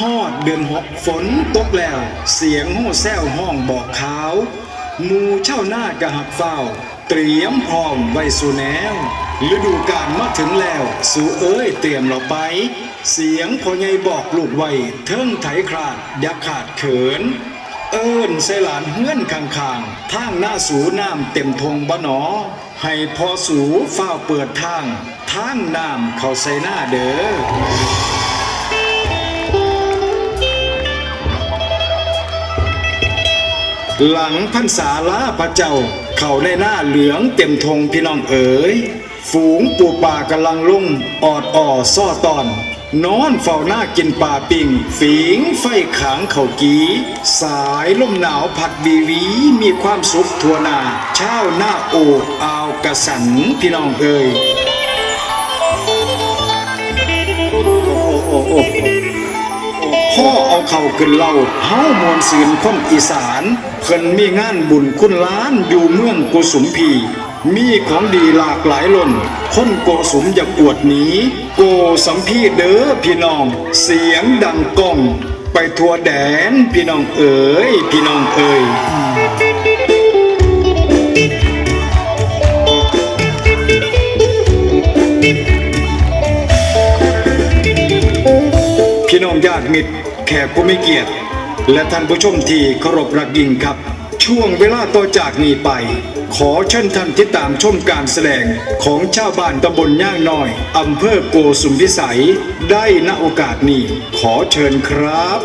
ฮอดเดือนหกฝนตกแล้ว เสียงโห่แซวห้องบอกขาวหมูเช่าหน้ากะหักเฝ้า เตรียมพร้อมไว้สู่แนวฤดูกาลมาถึงแล้ว สู่เอ้ยเตรียมเราไป เสียงพ่อใหญ่บอกลูกไว้เทิงไถคราดอย่าขาดเขิน เอิ้นใส่หลานเฮื่อนข้างๆทางหน้าสูน้ำเต็มทงบ่หนอ ให้พอสูเฝ้าเปิดทาง ทางน้ำเข้าใส่หน้าเด้อ หลังพันษาลาพระเจ้า เขาในหน้าเหลืองเต็มทงพี่น้องเอ๋ย ฝูงปูป่ากำลังลุ่งออดอ่อซ่อตอน นอนเฝ้าหน้ากินป่าปิ่ง ฝีงไฟขางเขากีสายลมหนาวผัดวีวีมีความสุขทั่วนาเช้าหน้าโอบอาวกระสันพี่น้องเอ๋ย พ่อเอาเข่าขึ้นเล่าเฮ้ามวนศีลคนอีสาน เพิ่นมีงานบุญคุณล้านอยู่เมืองโกสุมพีมีของดีหลากหลายล้นคนโกสุมอย่าปวดหนีโกสัมพีเด้อพี่น้อง เสียงดังก้อง ไปทั่วแดนพี่น้องเอ๋ยพี่น้องเอ๋ยพี่น้องญาติมิตร แขกผู้มีเกียรติ และท่านผู้ชมที่เคารพรักยิ่งครับ ช่วงเวลาต่อจากนี้ไป ขอเชิญท่านที่ตามชมการแสดงของชาวบ้านตำบลย่างน้อยอำเภอโกสุมพิสัย ได้ณโอกาสนี้ขอเชิญครับ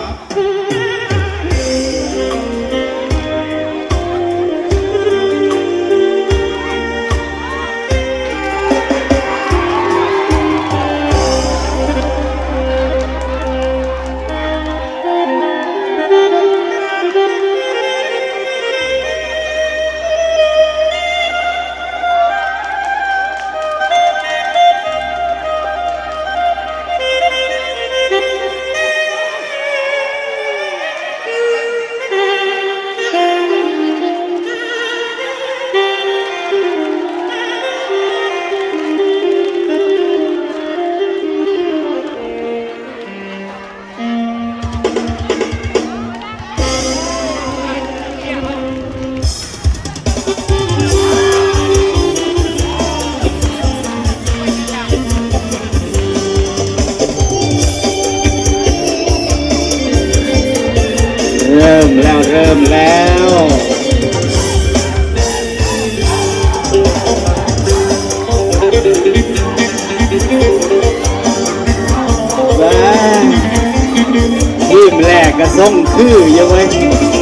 เริ่มแล้วบ้าทีมแรกก็ส่งคืออยังไง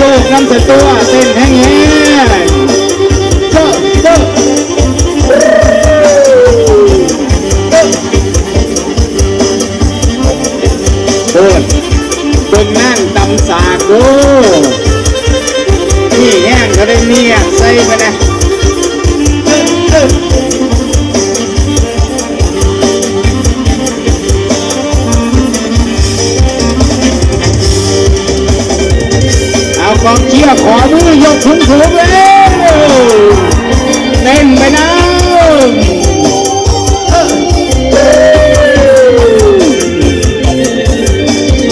โชคน้ำสตัวเต้นแห้ง อากองเชียร์ขอมือยกสูงสูงเลยเต้นไปนะ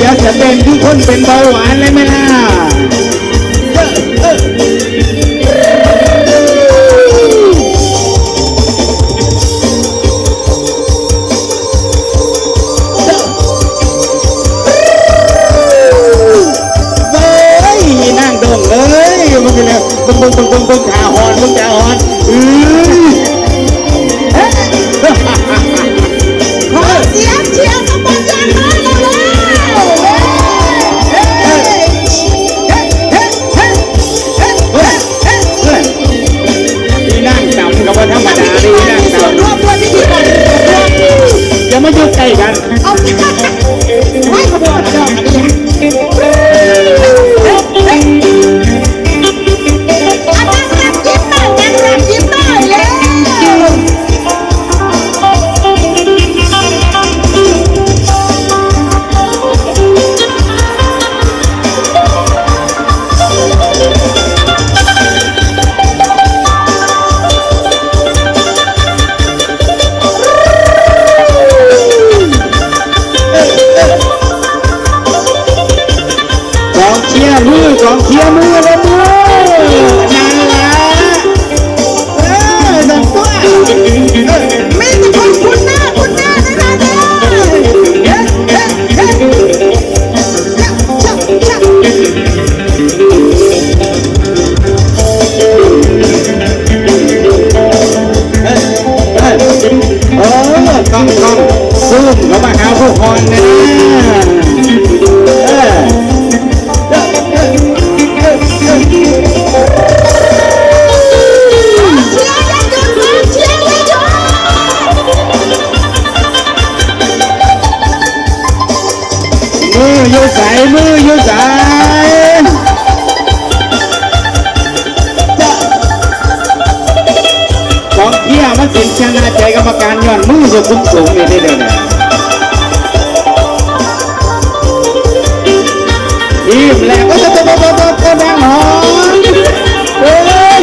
อย่าจะเต้นทุกคนเป็นเบาหวานเลยไหมล่ะ การย้อนมือจะคุ้มสูงอยู่ที่เดียวนะอิ่มแล้วก็จะตบตบตโตบแดงหอมเฮ้ย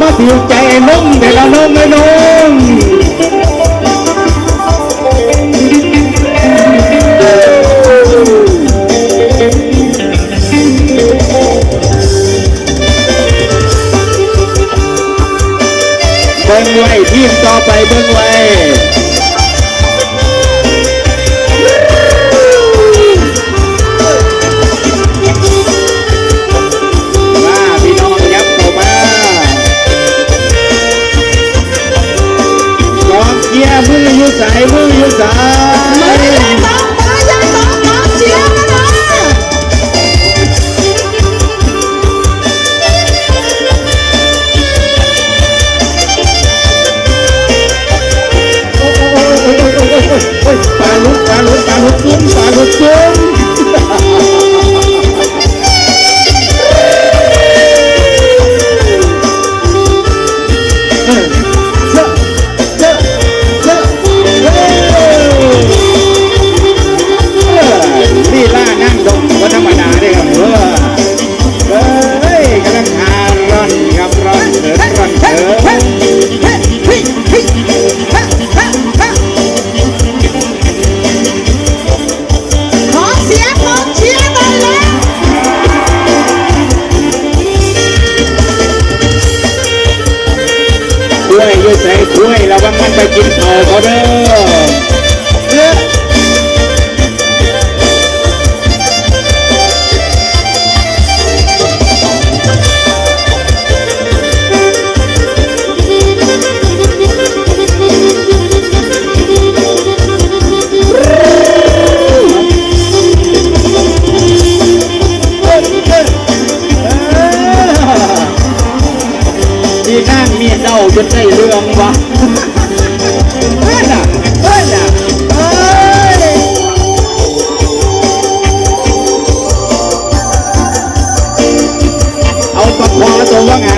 มาผิวใจนุ่มแต่ละนมไม่นุ่ม স্বাগত। กล้วยยืดใส่กล้วยเราบังมันไปกินเผาเขาเด้อ doang ya.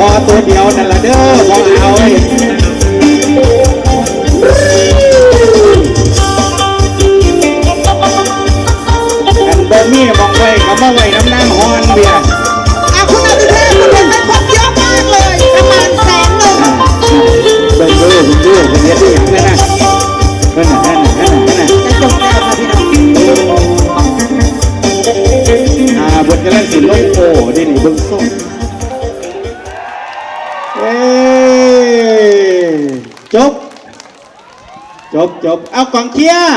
พอตัวเดียวแต่ละเด้อพอเอา จบจบเอากองเชียร์